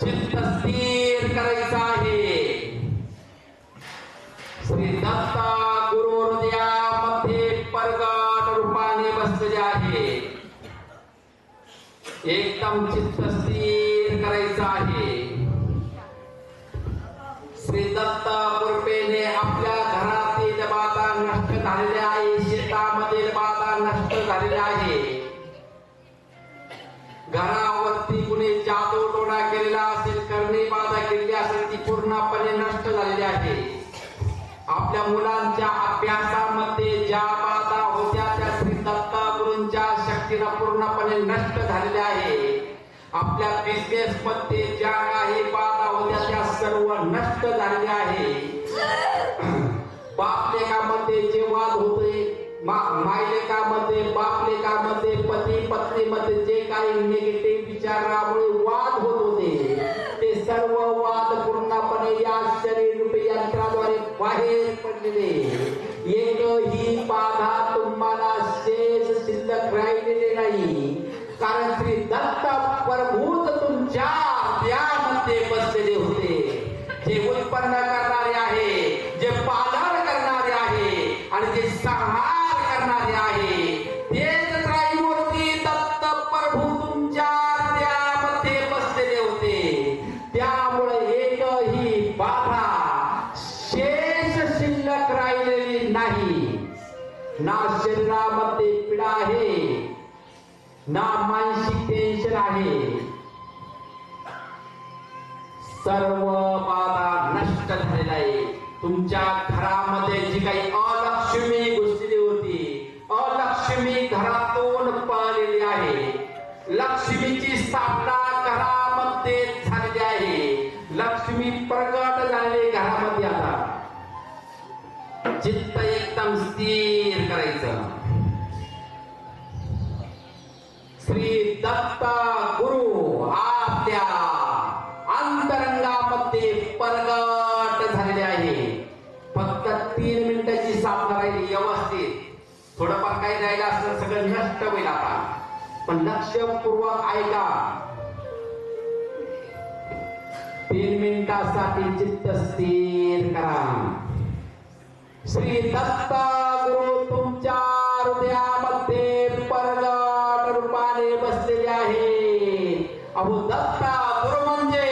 चित्त स्थिर करायचं आहे. श्री दत्ता गुरु हृदयामध्ये परगाट रूपाने बसलेले आहे. एकदम चित्त स्थिर पूर्णपणे नष्ट झालेले आहे. आपल्या मुलांच्या अभ्यासामध्ये ज्या बाधा होत्या त्या श्री दत्ता गुरूंच्या पूर्णपणे नष्ट झालेल्या आहे. आपल्या बिझनेस मध्ये ज्या काही बाधा होत्या त्या सर्व नष्ट झालेल्या आहे. बाप लेखामध्ये जे वाद होते मा- माय लेखामध्ये बाप लेखामध्ये पती पत्नी मध्ये जे काही निगेटिव्ह विचारामुळे वाद होते बाहेर पडलेले. एकही बाधा तुम्हाला शेष शिल्लक राहिलेले नाही. कारण श्री दत्त प्रभू ना शरीरामध्ये पीडा आहे ना मानसिक टेन्शन आहे. सर्व बाधा नष्ट झालेला आहे. तुमच्या घरामध्ये जी काही अलक्ष्मी घुसलेली होती अलक्ष्मी घरातून पळलेली आहे. लक्ष्मीची स्थापना घरामध्ये झालेली आहे. लक्ष्मी प्रकट झालेली घरामध्ये आता. श्री दत्त गुरु आपल्या अंतरंगामध्ये परगट झालेले आहे. फक्त तीन मिनिटाची साधना राहिली व्यवस्थित. थोडंफार काही राहिलं असलं सगळं नष्ट होईल आता. पण लक्षपूर्वक ऐका. तीन मिनिटासाठी चित्त स्थिर करा. श्री दत्ता गुरु तुमच्या अहो दत्ता गुरु म्हणजे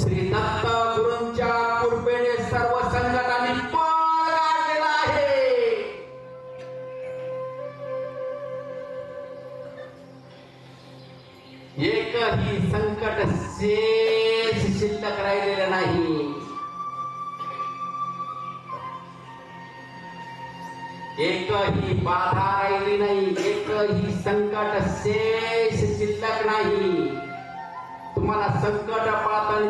श्री दत्त गुरूंच्या कृपेने सर्व संकटांनी पळ काढलेला आहे. एकही संकट शेष शिल्लक राहिलेलं नाही. एकही बाधा राहिली नाही एकही संकट शेष शिल्लक नाही. तुम्हाला संकट पाळताना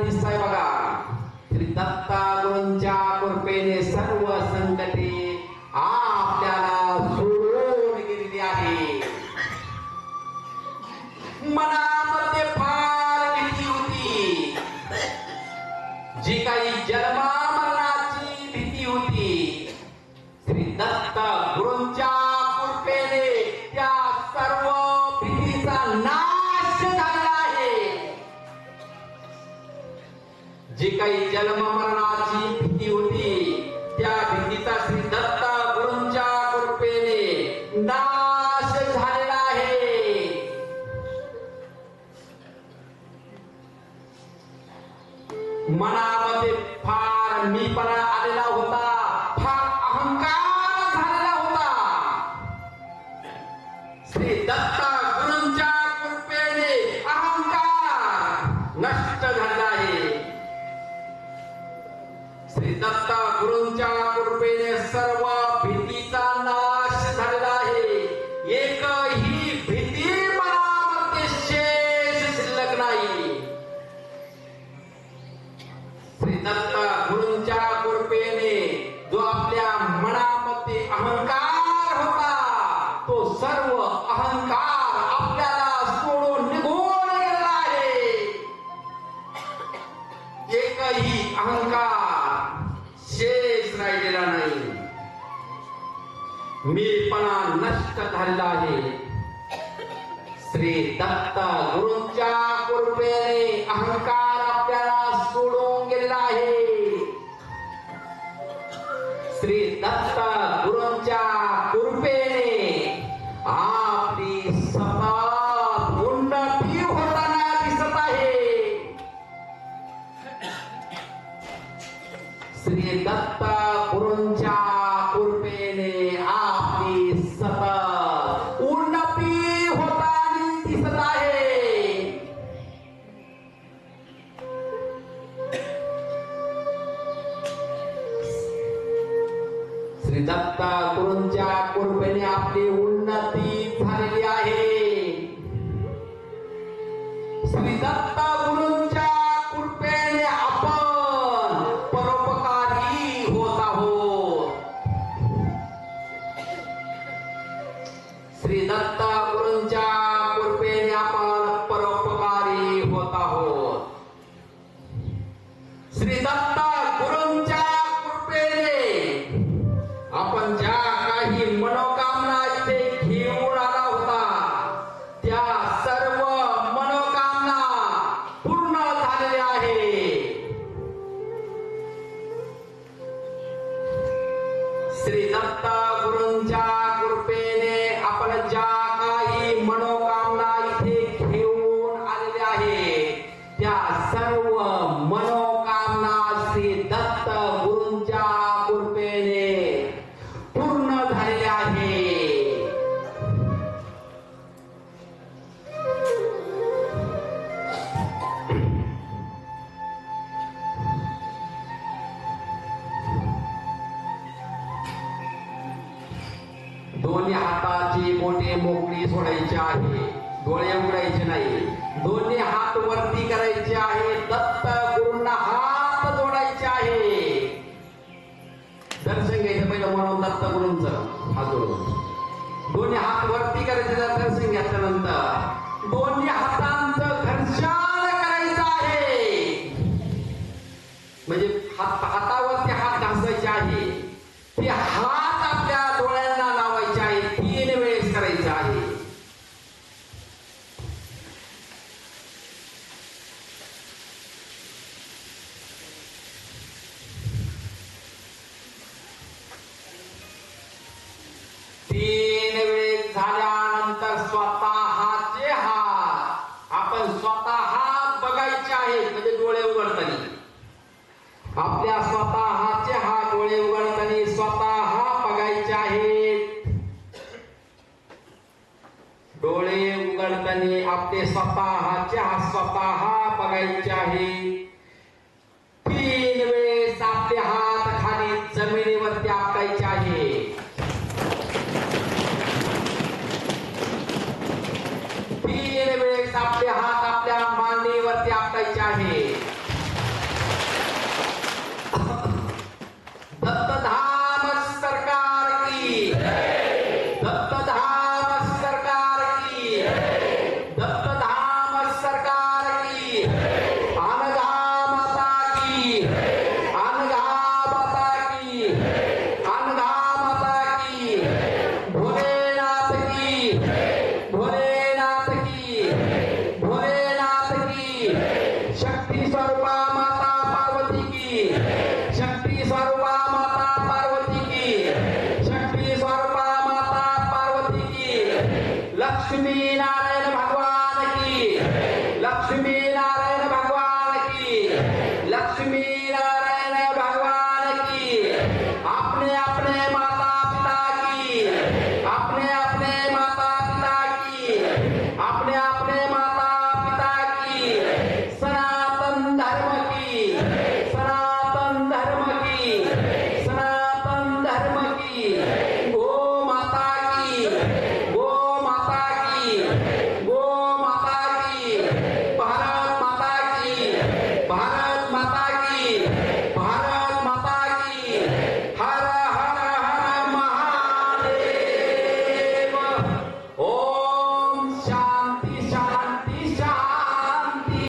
मीपणा नष्ट धरला आहे. श्री दत्त गुरुंच्या कृपेने अहंकार आपल्याला सोडून गेलेला आहे. श्री दत्त श्री दत्त गुरुंच्या कृपेने आपण ज्या काही मनोकामना इथे घेऊन आला होता त्या सर्व मनोकामना पूर्ण झालेल्या आहे श्री दत्त गुरुंच्या कृपेने आपण ज्या काही मनोकामना इथे घेऊन आलेल्या आहे त्या सर्व मनो करायचे आहे. दर्शन घ्यायचं पहिलं म्हणून दत्त म्हणून हात दोन्ही हात वरती करायचे दर्शन घेतल्यानंतर दोन्ही हातांचं घर्षण करायचं आहे. म्हणजे हात हातावरती हात घासायचे आहे. ते by